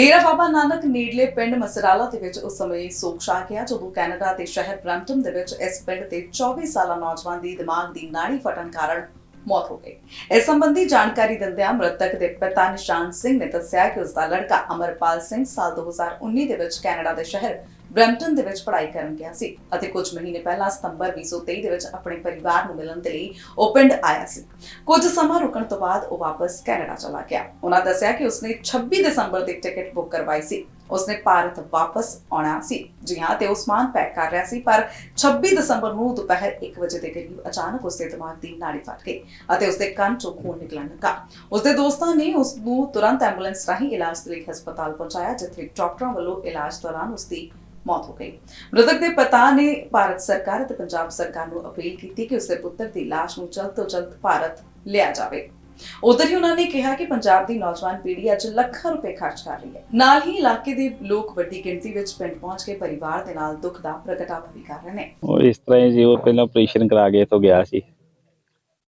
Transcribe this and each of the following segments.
ਡੇਰਾ ਬਾਬਾ ਨਾਨਕ ਨੇੜਲੇ ਪਿੰਡ ਮਸਰਾਲਾ ਦੇ ਵਿੱਚ ਉਸ ਸਮੇਂ ਸੋਗ ਛਾ ਗਿਆ, ਜਦੋਂ ਕੈਨੇਡਾ ਦੇ ਸ਼ਹਿਰ ਬ੍ਰੈਂਟਨ ਦੇ ਵਿੱਚ ਇਸ ਪਿੰਡ ਦੇ 24 ਸਾਲਾ ਨੌਜਵਾਨ ਦੀ ਦਿਮਾਗ ਦੀ ਨਾੜੀ ਫਟਣ ਕਾਰਨ ਮੌਤ ਹੋ ਗਈ। ਇਸ ਸੰਬੰਧੀ ਜਾਣਕਾਰੀ ਦਿੰਦਿਆਂ ਮ੍ਰਿਤਕ ਦੇ ਪਿਤਾ ਨਿਸ਼ਾਨ ਸਿੰਘ ਨੇ ਦੱਸਿਆ ਕਿ ਉਸ ਦਾ ਲੜਕਾ ਅਮਰਪਾਲ ਸਿੰਘ ਸਾਲ 2019 ਦੇ ਵਿੱਚ ਕੈਨੇਡਾ ਦੇ ਸ਼ਹਿਰ ਬ੍ਰੈਂਪਟਨ ਦੇ ਵਿੱਚ ਪੜ੍ਹਾਈ ਕਰਨ ਗਿਆ ਸੀ ਅਤੇ ਕੁਝ ਮਹੀਨੇ ਪਹਿਲਾਂ ਸਤੰਬਰ 2023 ਦੇ ਵਿੱਚ ਆਪਣੇ ਪਰਿਵਾਰ ਨੂੰ ਮਿਲਣ ਦੇ ਲਈ ਉਹ ਪਿੰਡ ਆਇਆ ਸੀ। ਕੁਝ ਸਮਾਂ ਰੁਕਣ ਤੋਂ ਬਾਅਦ ਉਹ ਵਾਪਸ ਕੈਨੇਡਾ ਚਲਾ ਗਿਆ। ਉਹਨਾਂ ਦੱਸਿਆ ਕਿ ਉਸਨੇ 26 ਦਸੰਬਰ ਦੀ ਟਿਕਟ ਬੁੱਕ ਕਰਵਾਈ ਸੀ। ਉਸਨੇ ਭਾਰਤ ਵਾਪਸ ਆਉਣਾ ਸੀ। ਜੀ ਹਾਂ, ਤੇ ਉਹ ਪੈਕ ਕਰ ਰਿਹਾ ਸੀ, ਪਰ 26 ਦਸੰਬਰ ਨੂੰ ਦੁਪਹਿਰ 1 ਵਜੇ ਦੇ ਕਰੀਬ ਅਚਾਨਕ ਉਸਦੇ ਦਿਮਾਗ ਦੀ ਨਾੜੀ ਫਟ ਗਈ ਅਤੇ ਉਸਦੇ ਕੰਨ ਚੋਂ ਖੂਨ ਨਿਕਲਣ ਲੱਗਾ। ਉਸਦੇ ਦੋਸਤਾਂ ਨੇ ਉਸ ਨੂੰ ਤੁਰੰਤ ਐਂਬੂਲੈਂਸ ਰਾਹੀਂ ਇਲਾਜ ਲਈ ਹਸਪਤਾਲ ਪਹੁੰਚਾਇਆ, ਜਿੱਥੇ ਡਾਕਟਰਾਂ ਵੱਲੋਂ ਇਲਾਜ ਦੌਰਾਨ ਉਸਦੀ ਮੌਤ ਹੋ ਗਈ। ਮ੍ਰਿਤਕ ਦੇ ਪਿਤਾ ਨੇ ਭਾਰਤ ਸਰਕਾਰ ਅਤੇ ਪੰਜਾਬ ਸਰਕਾਰ ਨੂੰ ਅਪੀਲ ਕੀਤੀ ਕਿ ਉਸਦੇ ਪੁੱਤਰ ਦੀ ਲਾਸ਼ ਨੂੰ ਜਲਦ ਤੋਂ ਜਲਦ ਭਾਰਤ ਲਿਆ ਜਾਵੇ। ਉਧਰ ਹੀ ਉਹਨਾਂ ਨੇ ਕਿਹਾ ਕਿ ਪੰਜਾਬ ਦੀ ਨੌਜਵਾਨ ਪੀੜ੍ਹੀ ਅੱਜ ਲੱਖਾਂ ਰੁਪਏ ਖਰਚ ਕਰ ਰਹੀ ਹੈ। ਨਾਲ ਹੀ ਇਲਾਕੇ ਦੇ ਲੋਕ ਵੱਡੀ ਗਿਣਤੀ ਵਿੱਚ ਪਿੰਡ ਪਹੁੰਚ ਕੇ ਪਰਿਵਾਰ ਦੇ ਨਾਲ ਦੁੱਖ ਦਾ ਪ੍ਰਗਟਾਵਾ ਵੀ ਕਰ ਰਹੇ ਨੇ। ਉਹ ਇਸ ਤਰ੍ਹਾਂ ਹੀ ਜੀ, ਉਹ ਪਹਿਲਾਂ ਆਪਰੇਸ਼ਨ ਕਰਾ ਕੇ ਤੋਂ ਗਿਆ ਸੀ।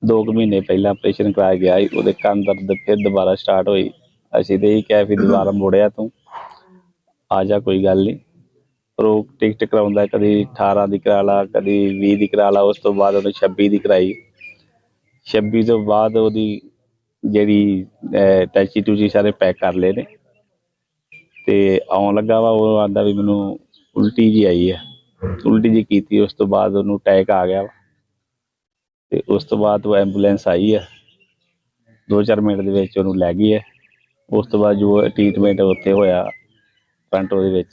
ਦੋ ਕੁ ਮਹੀਨੇ ਪਹਿਲਾਂ ਆਪਰੇਸ਼ਨ ਕਰਾ ਗਿਆ ਉਹਦੇ ਕੰਨ ਦਰਦ ਫਿਰ ਦੁਬਾਰਾ ਸਟਾਰਟ ਹੋਈ। ਅਸੀਂ ਤੇ ਇਹ ਕਿਹਾ ਵੀ ਦੁਬਾਰਾ ਮੁੜਿਆ ਤੂੰ। ਆ ਜਾ, ਕੋਈ ਗੱਲ ਨਹੀਂ ਪਰ ਉਹ ਟਿਕਟ ਕਰਾਉਂਦਾ ਕਦੀ 18 ਦੀ ਕਰਾ ਲਾ, ਕਦੀ 20 ਦੀ ਕਰਾ ਲਾ, ਉਸ ਤੋਂ ਬਾਅਦ ਉਹਨੇ 26 ਦੀ ਕਰਾਈ। 26 ਤੋਂ ਬਾਅਦ ਉਹਦੀ ਜਿਹੜੀ ਟੈਚੀ ਟੂਚੀ ਸਾਰੇ ਪੈਕ ਕਰ ਲਏ ਨੇ। ਤੇ ਆਉਣ ਲੱਗਾ ਵਾ, ਉਹ ਆਂਦਾ ਵੀ ਮੈਨੂੰ ਉਲਟੀ ਜੀ ਆਈ ਹੈ ਉਲਟੀ ਜੀ ਕੀਤੀ, ਉਸ ਤੋਂ ਬਾਅਦ ਉਹਨੂੰ ਅਟੈਕ ਆ ਗਿਆ ਵਾ। ਤੇ ਉਸ ਤੋਂ ਬਾਅਦ ਉਹ ਐਂਬੂਲੈਂਸ ਆਈ ਹੈ 2-4 ਮਿੰਟ ਦੇ ਵਿੱਚ ਉਹਨੂੰ ਲੈ ਗਈ ਹੈ ਉਸ ਤੋਂ ਬਾਅਦ ਜੋ ਟ੍ਰੀਟਮੈਂਟ ਉੱਥੇ ਹੋਇਆ ਫਰੰਟੋ ਦੇ ਵਿੱਚ।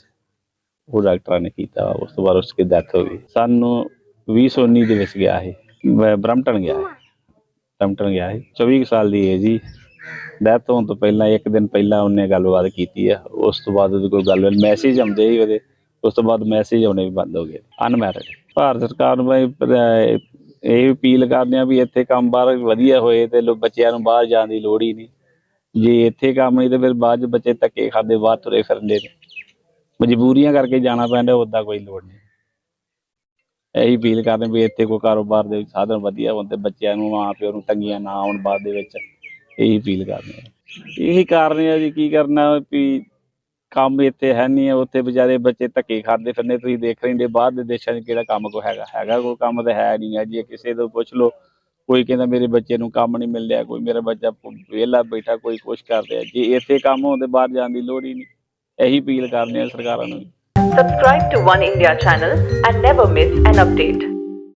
ਉਹ ਡਾਕਟਰਾਂ ਨੇ ਕੀਤਾ, ਉਸ ਤੋਂ ਬਾਅਦ ਉਸਦੀ ਡੈਥ ਹੋ ਗਈ। ਸਾਨੂੰ 2019 ਦੇ ਵਿੱਚ ਗਿਆ ਸੀ ਮੈਂ ਗਿਆ ਸੀ ਬਰਮਟਨ ਗਿਆ ਸੀ 24 ਸਾਲ ਦੀ ਹੈ ਜੀ। ਡੈਥ ਹੋਣ ਤੋਂ ਪਹਿਲਾਂ, ਇੱਕ ਦਿਨ ਪਹਿਲਾਂ ਉਹਨੇ ਗੱਲਬਾਤ ਕੀਤੀ ਆ। ਉਸ ਤੋਂ ਬਾਅਦ ਉਹਦੀ ਕੋਈ ਗੱਲ ਮੈਸੇਜ ਆਉਂਦੇ ਸੀ ਉਹਦੇ। ਉਸ ਤੋਂ ਬਾਅਦ ਮੈਸੇਜ ਆਉਣੇ ਵੀ ਬੰਦ ਹੋ ਗਏ। ਅਨਮੈਰਿਡ ਭਾਰਤ ਸਰਕਾਰ ਨੂੰ ਬਈ ਇਹ ਅਪੀਲ ਕਰਦੇ ਆ ਵੀ ਇੱਥੇ ਕੰਮ ਬਾਹਰ ਵਧੀਆ ਹੋਏ ਤੇ ਲੋ ਬੱਚਿਆਂ ਨੂੰ ਬਾਹਰ ਜਾਣ ਦੀ ਲੋੜ ਹੀ ਨਹੀਂ। ਜੇ ਇੱਥੇ ਕੰਮ ਨਹੀਂ ਤੇ ਫਿਰ ਬਾਅਦ ਚ ਬੱਚੇ ਧੱਕੇ ਖਾਂਦੇ, ਬਾਹਰ ਤੁਰੇ ਫਿਰਦੇ ਨੇ। ਮਜਬੂਰੀਆਂ ਕਰਕੇ ਜਾਣਾ ਪੈਂਦਾ ਉਦਾਂ ਕੋਈ ਲੋੜ ਨਹੀਂ। ਇਹੀ ਅਪੀਲ ਕਰਦੇ ਵੀ ਇੱਥੇ ਕੋਈ ਕਾਰੋਬਾਰ ਦੇ ਸਾਧਨ ਵਧੀਆ ਹੋਣ ਤੇ ਬੱਚਿਆਂ ਨੂੰ ਮਾਂ ਪਿਓ ਨੂੰ ਤੰਗੀਆਂ ਨਾ ਆਉਣ ਬਾਅਦ ਦੇ ਵਿੱਚ, ਇਹੀ ਅਪੀਲ ਕਰਦੇ ਇਹੀ ਕਾਰਨ ਹੈ ਜੀ ਕੀ ਕਰਨਾ ਵੀ ਕੰਮ ਇੱਥੇ ਹੈ ਨਹੀਂ ਹੈ ਉੱਥੇ ਵਿਚਾਰੇ ਬੱਚੇ ਧੱਕੇ ਖਾਂਦੇ ਫਿਰਨੇ ਤੁਸੀਂ ਦੇਖ ਰਹੇ ਹੋ ਬਾਹਰ ਦੇ ਦੇਸ਼ਾਂ 'ਚ ਕਿਹੜਾ ਕੰਮ ਕੋ ਹੈਗਾ। ਹੈਗਾ ਕੋਈ ਕੰਮ ਤਾਂ ਹੈ ਨਹੀਂ ਹੈ ਜੇ ਕਿਸੇ ਤੋਂ ਪੁੱਛ ਲਓ, ਕੋਈ ਕਹਿੰਦਾ ਮੇਰੇ ਬੱਚੇ ਨੂੰ ਕੰਮ ਨਹੀਂ ਮਿਲ ਰਿਹਾ, ਕੋਈ ਮੇਰਾ ਬੱਚਾ ਵਿਹਲਾ ਬੈਠਾ, ਕੋਈ ਕੁਛ ਕਰ ਰਿਹਾ। ਜੇ ਇੱਥੇ ਕੰਮ ਹੋਣ ਤੇ ਬਾਹਰ ਜਾਣ ਦੀ ਲੋੜ ਹੀ ਨਹੀਂ। ਇਹੀ ਅਪੀਲ ਕਰਦੇ ਆ ਸਰਕਾਰਾਂ ਨੂੰ Subscribe to One India channel and never miss an update.